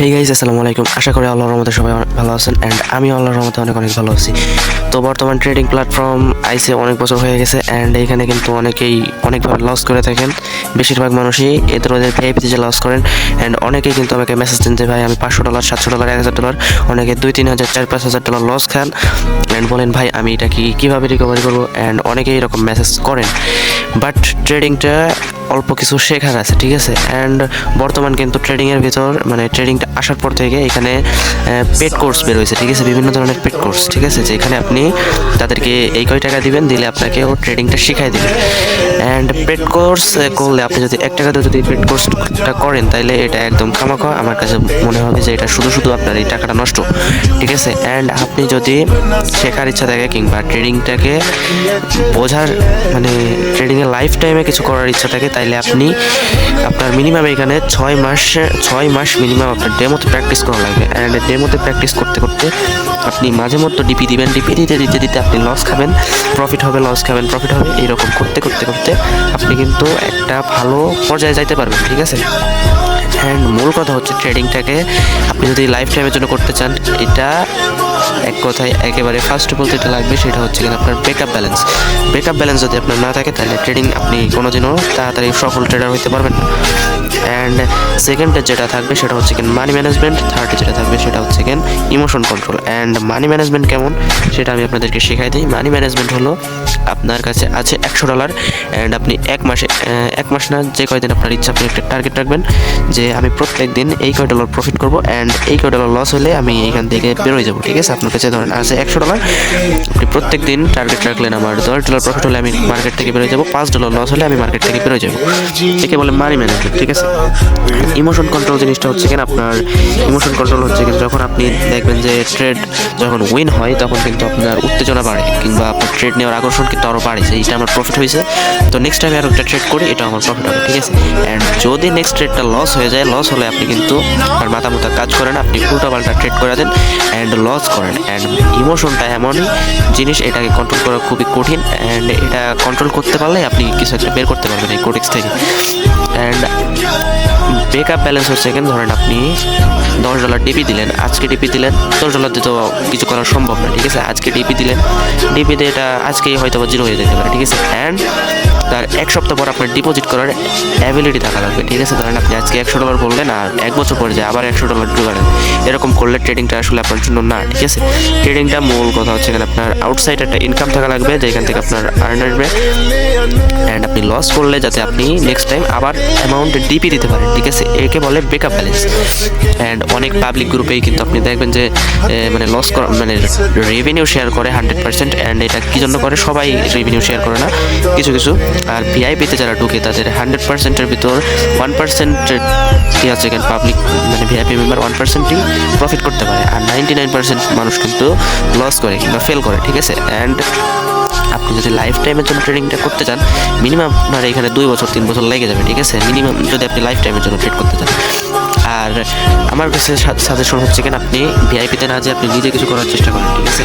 Hey guys আসসালামু আলাইকুম। আশা করি আল্লাহর রহমতে সবাই ভালো আছেন অ্যান্ড আমি আল্লাহর রহমতে অনেক অনেক ভালো আছি। তো বর্তমান ট্রেডিং প্ল্যাটফর্ম আইসে অনেক বছর হয়ে গেছে অ্যান্ড এখানে কিন্তু অনেকেই অনেকভাবে লস করে থাকেন। বেশিরভাগ মানুষই এদের ওদের ভিআইপিতে যে লস করেন অ্যান্ড অনেকেই কিন্তু আমাকে মেসেজ দিন যে, ভাই, আমি পাঁচশো ডলার সাতশো ডলার এক হাজার ডলার অনেকে দুই, তিন হাজার, চার, পাঁচ হাজার ডলার লস খান অ্যান্ড বলেন, ভাই, আমি এটা কি, কীভাবে রিকভারি করব? অ্যান্ড অনেকেই এরকম মেসেজ করেন। বাট ট্রেডিংটা অল্প কিছু শেখার আছে, ঠিক আছে? অ্যান্ড বর্তমান কিন্তু ট্রেডিংয়ের ভিতর মানে ট্রেডিংটা আসার পর থেকে এখানে পেড কোর্স বের হয়েছে, ঠিক আছে? বিভিন্ন ধরনের পেড কোর্স ঠিক আছে? যেখানে আপনি তাদেরকে এই কয় টাকা দিবেন, দিলে আপনাকে ও ট্রেডিংটা শিখাই দেবে। অ্যান্ড পেড কোর্স করলে আপনি যদি এক টাকাতে যদি পেড কোর্সটা করেন তাহলে এটা একদম খামাখা। আমার কাছে মনে হবে যে এটা শুধু শুধু আপনার এই টাকাটা নষ্ট, ঠিক আছে? অ্যান্ড আপনি যদি শেখার ইচ্ছা থাকে কিংবা ট্রেডিংটাকে বোঝার মানে ট্রেডিংয়ের লাইফ টাইমে কিছু করার ইচ্ছা থাকে, তাইলে আপনি আপনার মিনিমাম এখানে ছয় মাস ছয় মাস মিনিমাম আপনার ডেমোতে প্র্যাকটিস করা লাগবে। অ্যান্ড ডেমোতে প্র্যাকটিস করতে করতে আপনি মাঝে মধ্যে ডিপি দিবেন ডিপি দিতে দিতে দিতে আপনি লস খাবেন। প্রফিট হবে লস খাবেন। প্রফিট হবে এরকম করতে করতে করতে আপনি কিন্তু একটা ভালো পর্যায়ে যাইতে পারবেন, ঠিক আছে? অ্যান্ড মূল কথা হচ্ছে ট্রেডিংটাকে আপনি যদি লাইফ টাইমের জন্য করতে চান, এটা এক কথায় একেবারে ফার্স্ট বলতে যেটা লাগবে সেটা হচ্ছে কিনা আপনার ব্রেকআপ ব্যালেন্স ব্রেকআপ ব্যালেন্স যদি আপনার না থাকে, তাহলে ট্রেডিং আপনি কোনোদিনও তাড়াতাড়ি সফল ট্রেডার হতে পারবেন অ্যান্ড সেকেন্ডে যেটা থাকবে সেটা হচ্ছে কিন মানি ম্যানেজমেন্ট থার্ডে যেটা থাকবে সেটা হচ্ছে কিন emotion control and money management কেমন? সেটা আমি আপনাদেরকে শেখাই দিই। মানি ম্যানেজমেন্ট হলো আপনার কাছে আছে একশো ডলার অ্যান্ড আপনি এক মাসে এক মাস না, যে কয়দিন আপনার ইচ্ছা আপনি একটা টার্গেট রাখবেন যে আমি প্রত্যেক দিন এই কয় ডলার প্রফিট করব অ্যান্ড এই কয় ডলার লস হলে আমি এইখান থেকে বেরোয় যাব, ঠিক আছে? আপনার কাছে ধরেন আছে একশো ডলার আপনি প্রত্যেক দিন টার্গেট রাখলেন আমার দশ ডলার প্রফিট হলে আমি মার্কেট থেকে বেরোয় যাব, পাঁচ ডলার লস হলে আমি মার্কেট থেকে বেরোয় যাব। একে বলে মানি ম্যানেজমেন্ট ঠিক আছে? ইমোশন কন্ট্রোল জিনিসটা হচ্ছে কিনা আপনার ইমোশন কন্ট্রোল হচ্ছে কিনা যখন আপনি দেখবেন যে ট্রেড যখন উইন হয়, তখন কিন্তু আপনার উত্তেজনা বাড়ে কিংবা আপনার ট্রেড নেওয়ার আকর্ষণ কিন্তু আরও বাড়ে। এইটা আমার প্রফিট হয়েছে। তো নেক্সট টাইম আরও একটা ট্রেড করি, এটা আমার প্রফিট হবে, ঠিক আছে? অ্যান্ড যদি নেক্সট ট্রেডটা লস হয়ে যায় লস হলে আপনি কিন্তু আপনার মাথা মুথা কাজ করেন আপনি উল্টা পাল্টা ট্রেড করে দেন অ্যান্ড লস করেন। অ্যান্ড ইমোশনটা এমনই জিনিস, এটাকে কন্ট্রোল করা খুবই কঠিন অ্যান্ড এটা কন্ট্রোল করতে পারলে আপনি কিছু একটা বের করতে পারবেন এই কোডিক্স থেকে। অ্যান্ড ব্রেকআপ ব্যালেন্স হচ্ছে কেন ধরেন আপনি দশ ডলার ডিপি দিলেন, আজকে ডিপি দিলেন, দশ ডলার দিয়ে তো কিছু করা সম্ভব না, ঠিক আছে? আজকে ডিপি দিলেন ডিপি দিয়ে এটা আজকেই হয়তো বা জিরো হয়ে যেতে পারে, ঠিক আছে? অ্যান্ড তার এক সপ্তাহ পর আপনার ডিপোজিট করার অ্যাবিলিটি থাকা লাগবে, ঠিক আছে? ধরেন আপনি আজকে একশো ডলার বললেন আর এক বছর পরে যায় আবার একশো ডলার ঢুকালেন এরকম করলে ট্রেডিংটা আসলে আপনার জন্য না, ঠিক আছে? ট্রেডিংটা মূল কথা হচ্ছে এখানে আপনার আউটসাইড একটা ইনকাম থাকা লাগবে যেখান থেকে আপনার আর্ন আসবে। অ্যান্ড আপনি লস করলে যাতে আপনি নেক্সট টাইম আবার অ্যামাউন্ট ডিপি দিতে পারেন ঠিক আছে একে বলে ব্রেকআপ ব্যালেন্স অ্যান্ড অনেক পাবলিক গ্রুপেই কিন্তু আপনি দেখবেন যে মানে লস করা মানে রেভিনিউ শেয়ার করে হান্ড্রেড পার্সেন্ট অ্যান্ড এটা কী জন্য করে? সবাই রেভিনিউ শেয়ার করে না। কিছু কিছু। আর ভিআইপিতে যারা ঢুকে তাদের হান্ড্রেড পার্সেন্টের ভিতর ওয়ান পার্সেন্ট কি আছে এখানে? পাবলিক মানে ভিআইপি মেম্বার ওয়ান পার্সেন্টই প্রফিট করতে পারে। আর নাইনটি নাইন পার্সেন্ট মানুষ কিন্তু লস করে কিংবা ফেল করে, ঠিক আছে? অ্যান্ড আপনি যদি লাইফ টাইমের জন্য ট্রেডিংটা করতে চান মিনিমাম আপনার এখানে দুই বছর, তিন বছর লেগে যাবে, ঠিক আছে? মিনিমাম যদি আপনি লাইফ টাইমের জন্য ট্রেড করতে চান। আর আমার কাছে সাজেশন হচ্ছে কেন, আপনি ভিআইপিতে না যে আপনি নিজে কিছু করার চেষ্টা করেন, ঠিক আছে?